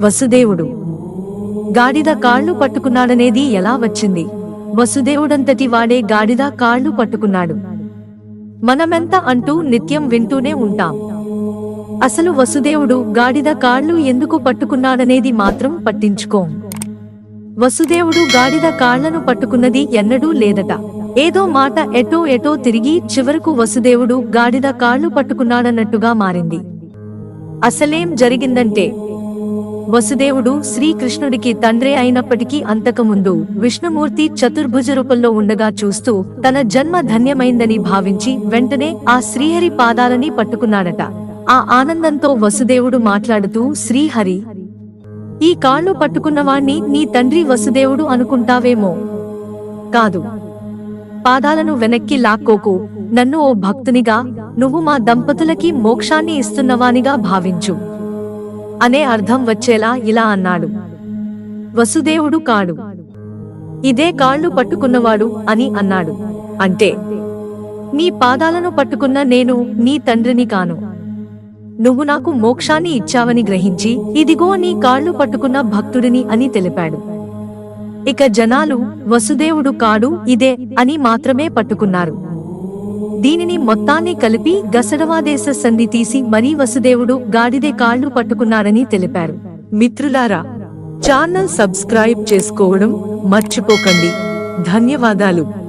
వసుదేవుడు. గాడిద కాళ్ళు పట్టుకున్నాడనేది ఎలా వచ్చింది? వసుదేవుడంతటి వాడే గాడిద కాళ్ళు పట్టుకున్నాడు. మనమెంత అంటూ నిత్యం వింటూనే ఉంటాం. అసలు వసుదేవుడు గాడిద కాళ్ళు ఎందుకు పట్టుకున్నాడనేది మాత్రం పట్టించుకోం. వసుదేవుడు గాడిద కాళ్ళను పట్టుకున్నది ఎన్నడూ లేదట. ఏదో మాట ఎటో ఎటో తిరిగి చివరకు వసుదేవుడు గాడిద కాళ్ళు పట్టుకున్నాడన్నట్టుగా మారింది. అసలేం జరిగిందంటే వసుదేవుడు శ్రీకృష్ణుడికి తండ్రే అయినప్పటికీ అంతకుముందు విష్ణుమూర్తి చతుర్భుజ రూపంలో ఉండగా చూస్తూ తన జన్మ ధన్యమైందని భావించి వెంటనే ఆ శ్రీహరి పాదాలని పట్టుకున్నాడట. ఆ ఆనందంతో వసుదేవుడు మాట్లాడుతూ శ్రీహరి ఈ కాళ్ళు పట్టుకున్నవాణ్ణి నీ తండ్రి వసుదేవుడు అనుకుంటావేమో? కాదు. పాదాలను వెనక్కి లాక్కోకు. నన్ను ఓ భక్తునిగా నువ్వు మా దంపతులకి మోక్షాన్ని ఇస్తున్నవానిగా భావించు. అనే అర్థం వచ్చేలా ఇలా అన్నాడు. వసుదేవుడు కాడు. ఇదే కాళ్ళు పట్టుకున్నవాడు అని అన్నాడు. అంటే నీ పాదాలను పట్టుకున్న నేను నీ తండ్రిని కాను. నువ్వు నాకు మోక్షాన్ని ఇచ్చావని గ్రహించి ఇదిగో నీ కాళ్ళు పట్టుకున్న భక్తుడిని అని తెలిపాడు. ఇక జనాలు వసుదేవుడు కాడు ఇదే అని మాత్రమే పట్టుకున్నారు. దీనిని మొత్తాన్ని కలిపి గసడవాదేశ సంధి తీసి మరీ వసుదేవుడు గాడిదే కాళ్ళు పట్టుకున్నారని తెలిపారు. మిత్రులారా ఛానల్ సబ్స్క్రైబ్ చేసుకోవడం మర్చిపోకండి. ధన్యవాదాలు.